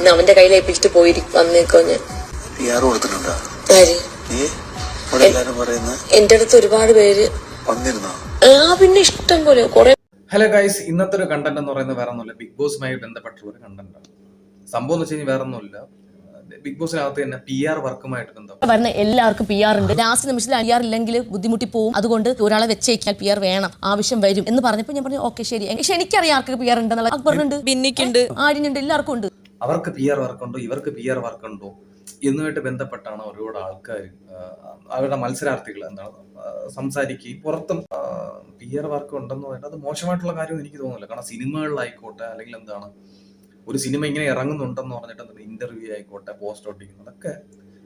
ഒന്ന് അവന്റെ കയ്യിൽ ഏൽപ്പിച്ചിട്ട് പോയി വന്നേക്കോ ഞാൻ. എന്റെ അടുത്ത് ഒരുപാട് പേര്. വന്നിരുന്നോ? ആ പിന്നെ ഇഷ്ടം പോലെ. കുറെ ഹലോ ഗൈസ് ഇന്നത്തെ ഒരു കണ്ടന്റ് എന്ന് പറയുന്നത് വേറെ ഒന്നുമില്ല. ബിഗ് ബോസുമായി ബന്ധപ്പെട്ടുള്ള ഒരു കണ്ടന്റ് ആണ്. സംഭവം എന്ന് വെച്ച് കഴിഞ്ഞാൽ വേറെ ഒന്നുമില്ല. ബിഗ് ബോസിനകത്ത് തന്നെ പി ആർ വർക്കുമായിട്ട് ബന്ധം. വരുന്ന എല്ലാവർക്കും പി ആർ ഉണ്ട്. ലാസ്റ്റ് നിമിഷത്തിൽ പി ആർ ഇല്ലെങ്കിൽ ബുദ്ധിമുട്ടി പോകും അതുകൊണ്ട് ഒരാളെ വെച്ചേക്കാൻ പി ആർ വേണം. ആവശ്യം വരും എന്ന് പറഞ്ഞപ്പോൾ ഞാൻ പറഞ്ഞു ഓക്കെ ശരി. പക്ഷെ എനിക്കറിയാം ആർക്ക് പി ആർ ഉണ്ടെന്നുള്ള അക്ബറിനുണ്ട് ബിന്നിക്കുണ്ട് ആടിനുണ്ട് എല്ലാവർക്കും ഉണ്ട്. അവർക്ക് പി ആർ വർക്കുണ്ടോ ഇവർക്ക് പി ആർ വർക്കുണ്ടോ എന്നുമായിട്ട് ബന്ധപ്പെട്ടാണ് ഒരുപാട് ആൾക്കാർ അവരുടെ മത്സരാർത്ഥികൾ എന്താണ് സംസാരിക്കുകയും പുറത്തും പി ആർ വർക്ക് ഉണ്ടെന്ന് പറയുന്നത് അത് മോശമായിട്ടുള്ള കാര്യമൊന്നും എനിക്ക് തോന്നുന്നില്ല. കാരണം സിനിമകളിലായിക്കോട്ടെ അല്ലെങ്കിൽ എന്താണ് ഒരു സിനിമ ഇങ്ങനെ ഇറങ്ങുന്നുണ്ടെന്ന് പറഞ്ഞിട്ട് എന്താണ് ഇന്റർവ്യൂ ആയിക്കോട്ടെ പോസ്റ്റ് ഒട്ടിക്കുന്നത് അതൊക്കെ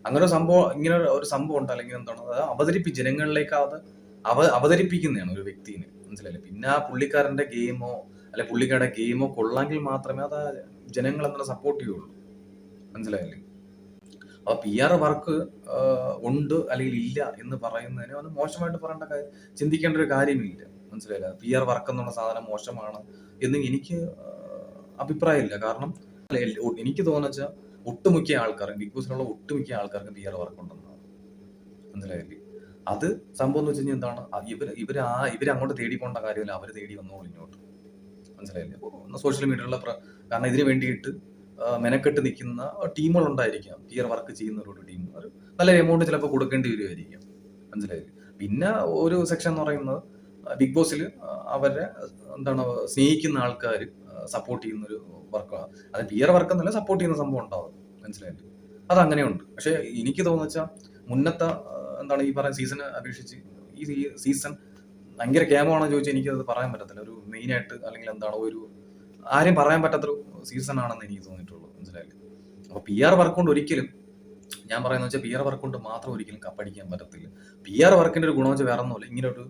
അങ്ങനെ ഒരു സംഭവം ഇങ്ങനെ ഒരു സംഭവം ഉണ്ട്. അല്ലെങ്കിൽ എന്താണ് അത് അവതരിപ്പി ജനങ്ങളിലേക്ക് അത് അവ അവതരിപ്പിക്കുന്നതാണ് ഒരു വ്യക്തിനെ. മനസ്സിലായില്ലേ? പിന്നെ ആ പുള്ളിക്കാരന്റെ ഗെയിമോ അല്ലെ പുള്ളിക്കാരുടെ ഗെയിമോ കൊള്ളാമെങ്കിൽ മാത്രമേ അത് ജനങ്ങൾ അത്ര സപ്പോർട്ട് ചെയ്യുള്ളൂ. മനസ്സിലായില്ലേ? അപ്പൊ പി ആർ വർക്ക് ഉണ്ട് അല്ലെങ്കിൽ ഇല്ല എന്ന് പറയുന്നതിന് അത് മോശമായിട്ട് പറയേണ്ട കാര്യം ചിന്തിക്കേണ്ട ഒരു കാര്യമില്ല. മനസ്സിലായില്ല? പി ആർ വർക്ക് എന്നുള്ള സാധനം മോശമാണ് എന്ന് എനിക്ക് അഭിപ്രായമില്ല. കാരണം എനിക്ക് തോന്നുന്ന ഒട്ടുമിക്ക ആൾക്കാർ ബിഗ് ബോസിലുള്ള ഒട്ടുമിക്ക ആൾക്കാർക്ക് പി ആർ വർക്ക് ഉണ്ടെന്നാണ്. മനസ്സിലായില്ലേ? അത് സംഭവം എന്ന് വെച്ച് കഴിഞ്ഞാൽ എന്താണ്? ഇവർ ഇവർ ആ ഇവർ അങ്ങോട്ട് തേടി പോകേണ്ട കാര്യമില്ല. അവർ തേടി വന്നോളൂ ഇങ്ങോട്ട്. മനസ്സിലായില്ലേ? അപ്പോൾ സോഷ്യൽ മീഡിയയിലുള്ള കാരണം ഇതിന് വേണ്ടിയിട്ട് മെനക്കെട്ട് നിൽക്കുന്ന ടീമുകൾ ഉണ്ടായിരിക്കാം. പിയർ വർക്ക് ചെയ്യുന്ന ഒരു ടീം ഒരു നല്ല എമൗണ്ട് ചിലപ്പോൾ കൊടുക്കേണ്ടി വരുമായിരിക്കാം മനസ്സിലായില്ലേ? പിന്നെ ഒരു സെക്ഷൻ എന്ന് പറയുന്നത് ബിഗ് ബോസിൽ അവരെ എന്താണ് സ്നേഹിക്കുന്ന ആൾക്കാർ സപ്പോർട്ട് ചെയ്യുന്ന ഒരു വർക്കാണ് അത് പിയർ വർക്ക് എന്നല്ല സപ്പോർട്ട് ചെയ്യുന്ന സംഭവം ഉണ്ടാവും. മനസ്സിലായില്ലേ? അത് അങ്ങനെയുണ്ട്. പക്ഷേ എനിക്ക് തോന്നുന്ന വെച്ചാൽ മുന്നത്തെ എന്താണ് ഈ പറയുന്ന സീസണെ അപേക്ഷിച്ച് ഈ സീസൺ ഭയങ്കര ക്യാമാണോ ചോദിച്ചാൽ എനിക്കത് പറയാൻ പറ്റത്തില്ല. ഒരു മെയിൻ ആയിട്ട് അല്ലെങ്കിൽ എന്താണോ ഒരു ആരും പറയാൻ പറ്റാത്തൊരു സീസൺ ആണെന്ന് എനിക്ക് തോന്നിയിട്ടുള്ളൂ. മനസ്സിലായില്ലേ? അപ്പൊ പി ആർ വർക്ക് കൊണ്ട് ഒരിക്കലും ഞാൻ പറയുന്നത് വെച്ചാൽ പി ആർ വർക്ക് കൊണ്ട് മാത്രം ഒരിക്കലും കപ്പടിക്കാൻ പറ്റത്തില്ല. പി ആർ വർക്കിന്റെ ഒരു ഗുണം വെച്ചാൽ വേറെ ഒന്നുമില്ല ഇങ്ങനെ ഒരു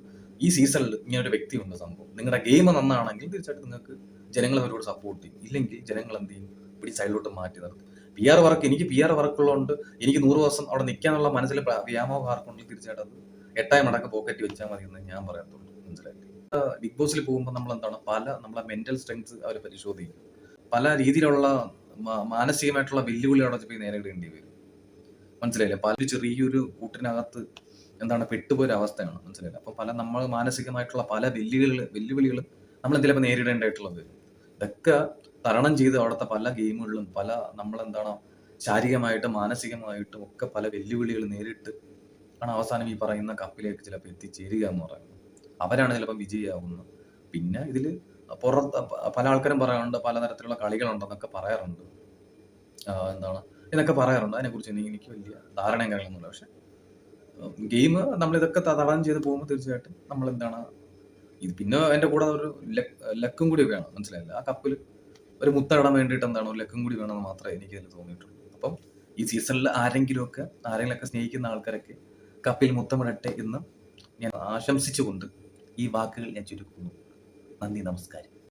ഈ സീസണിൽ ഇങ്ങനെ ഒരു വ്യക്തി ഉണ്ട് സംഭവം. നിങ്ങളുടെ ഗെയിം നന്നാണെങ്കിൽ തീർച്ചയായിട്ടും നിങ്ങൾക്ക് ജനങ്ങൾ അവരോട് സപ്പോർട്ട് ചെയ്യും. ഇല്ലെങ്കിൽ ജനങ്ങൾ എന്ത് ചെയ്യും? പിടി സൈഡിലോട്ട് മാറ്റി നിർത്തും. പി ആർ വർക്ക് എനിക്ക് പി ആർ വർക്കുള്ളതുകൊണ്ട് എനിക്ക് നൂറ് ദിവസം അവിടെ നിൽക്കാനുള്ള മനസ്സിൽ വ്യാമോഹം ആർക്കുണ്ടെങ്കിൽ തീർച്ചയായിട്ടും അത് എട്ടായി മടക്ക പോക്കറ്റ് വെച്ചാൽ മതി എന്ന് ഞാൻ പറയത്തുള്ളൂ മനസ്സിലായിട്ട് ബിഗ് ബോസിൽ പോകുമ്പോൾ നമ്മൾ എന്താണ് പല നമ്മളെ മെന്റൽ സ്ട്രെങ്ത് അവർ പരിശോധിക്കും. പല രീതിയിലുള്ള മാനസികമായിട്ടുള്ള അവിടെ പോയി നേരിടേണ്ടി വരും. മനസ്സിലായില്ലേ? പല ചെറിയൊരു കൂട്ടിനകത്ത് എന്താണ് പെട്ടുപോയ മനസ്സിലായില്ല? അപ്പൊ പല നമ്മൾ മാനസികമായിട്ടുള്ള പല വെല്ലുവിളികൾ വെല്ലുവിളികളും നമ്മൾ എന്തെങ്കിലും നേരിടേണ്ടതായിട്ടുള്ളത്? ഇതൊക്കെ തരണം ചെയ്ത് അവിടുത്തെ പല ഗെയിമുകളിലും പല നമ്മളെന്താണ് ശാരീരികമായിട്ടും മാനസികമായിട്ടും ഒക്കെ പല വെല്ലുവിളികൾ നേരിട്ട് ആണ് അവസാനം ഈ പറയുന്ന കപ്പിലേക്ക് ചിലപ്പോൾ എത്തിച്ചേരുക എന്ന് പറയുന്നത് അവരാണ് ചിലപ്പോൾ വിജയിയാവുന്നത്. പിന്നെ ഇതിൽ പുറത്ത് പല ആൾക്കാരും പറയാറുണ്ട് പലതരത്തിലുള്ള കളികളുണ്ടെന്നൊക്കെ പറയാറുണ്ട്. എന്താണ്? ഇതൊക്കെ പറയാറുണ്ട്. അതിനെക്കുറിച്ച് എനിക്ക് വലിയ ധാരണയും കാര്യങ്ങളൊന്നുമില്ല പക്ഷെ ഗെയിം നമ്മൾ ഇതൊക്കെ തടം ചെയ്ത് പോകുമ്പോൾ തീർച്ചയായിട്ടും നമ്മൾ എന്താണ് ഇത് പിന്നെ എന്റെ കൂടെ ഒരു ലക്കും കൂടി വേണം. മനസ്സിലായില്ല? ആ കപ്പിൽ ഒരു മുത്തടാൻ വേണ്ടിയിട്ട് എന്താണ് ഒരു ലക്കും കൂടി വേണമെന്ന് മാത്രമേ എനിക്ക് ഇതിൽ തോന്നിയിട്ടുള്ളൂ. അപ്പം ഈ സീസണിൽ ആരെങ്കിലുമൊക്കെ ആരെങ്കിലുമൊക്കെ സ്നേഹിക്കുന്ന ആൾക്കാരൊക്കെ കപ്പിൽ മുത്തമിടട്ടെ എന്ന് ഞാൻ ആശംസിച്ചുകൊണ്ട് ഈ വാക്കുകൾ ഞാൻ ചുരുക്കുന്നു. നന്ദി നമസ്കാരം.